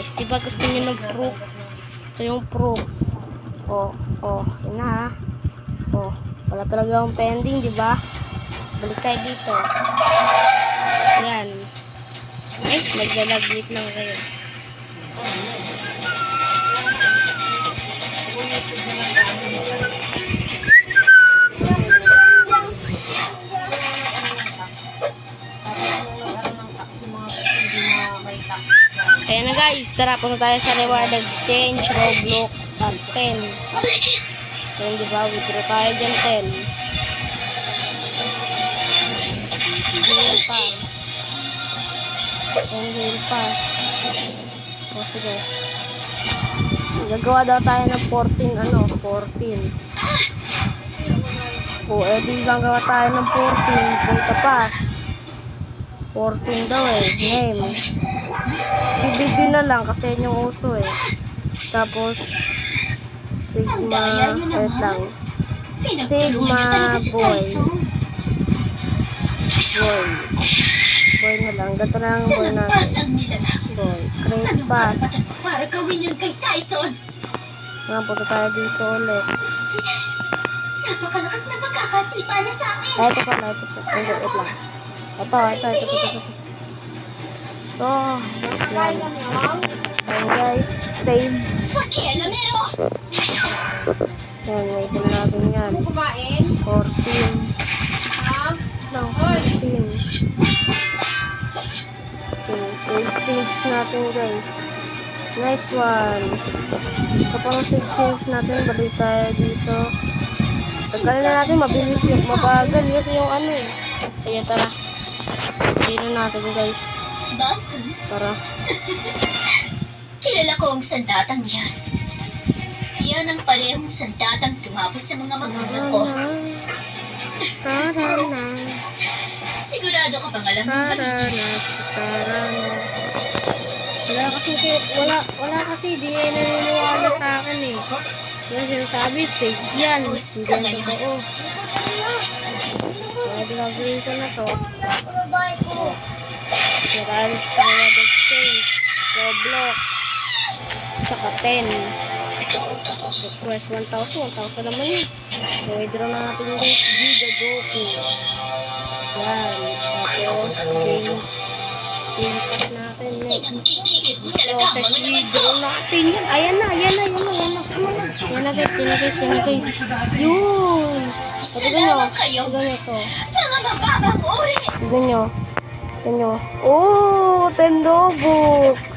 Guys, di ba gusto niyo ng proof? Ito yung proof. Oh, oh, yun na ha. Oh, wala talaga akong pending, di ba? Balik tayo dito. Yan. Ay, naglalaglit lang kayo. Ayan na guys, tara punta tayo sa reward exchange, Roblox, at 10. Ayan di ba, withdraw tayo dyan 10. Game pass. Ayan, game pass. O sige. Gagawa daw tayo ng 14, ano, 14. O, edi gagawa tayo ng 14, data pass. 14 daw eh, name. TBD na lang kasi yun yung uso eh. Tapos, Sigma, wait lang. Sigma boy. Boy. Boy na lang. Gato na lang ang boy natin. Boy. Crate pass. Para gawin yun kay Tyson. Nga, punta tayo dito ulit. Napakalakas na magkakasipa niya sa akin. Ay, ito pala, ito pala. Wait lang. Ito, ito, ito, ito, ito. Ito. Yan. Ayan guys, saves. Pakialamero! Yan, may din natin yan. kumain? 14. Ha? No, 14. Okay, save change natin guys. Nice one. Kapag save change natin, balik tayo dito. Tagal na natin, mabilis yung mabagal kasi yung ano eh. Kaya tara. Dito natin guys. Bob, Tara. kilala ko ang sandatang yan. Yan ang parehong sandatang tumapos sa mga magulang ko. Tara na. Sigurado ka bang alam mo Tara na. Tara na. Wala kasi, wala, wala kasi, di naniniwala sa akin eh. Yung sinasabi, fake yan. Hindi yan totoo. Kaya gagawin ko na to. Marami sa Reward Exchange, Roblox, tsaka 10. Request 1,000, 1,000 naman yun. So, withdraw na natin guys, Giga Goku. Yan. Tapos, game, game pass natin laman ko. withdraw natin yan. Ayan na, ayan na, ayan na, ayan na. Ayan na guys, ayan na guys, ayan na guys. Yun! Tignan nyo, tignan nyo to. Mga mababang uri. Nyo. Tignan nyo. Oh, 10 Robux.